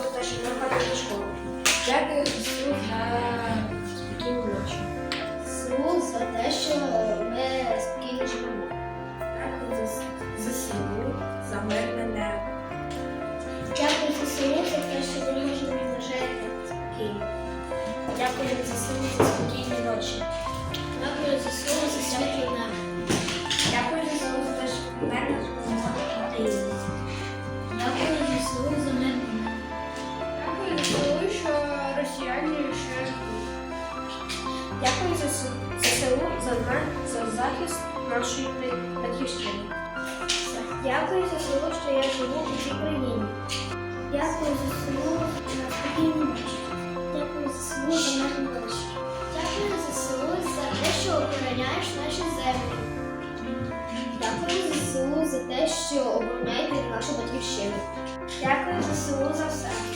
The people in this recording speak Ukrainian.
про те, що не ходять до школи. Як їх суд за ту ночі? Суд за те, що ми спокійно живемо. Дякую за сім'ю, за мирне небо. Дякую за сім'ю, за те, що ви можете бажати спокійно. Дякую за сім'ю. Дякую за ЗСУ за, за захист нашої батьківщини. Дякую за село, що я живу у цій країні. Дякую за село на спокійну ніч. Дякую за село за мирну дощ. Дякую за село за те, що охороняєш наші землі. Дякую за село за те, що обороняєте нашу батьківщину. Дякую за село за все.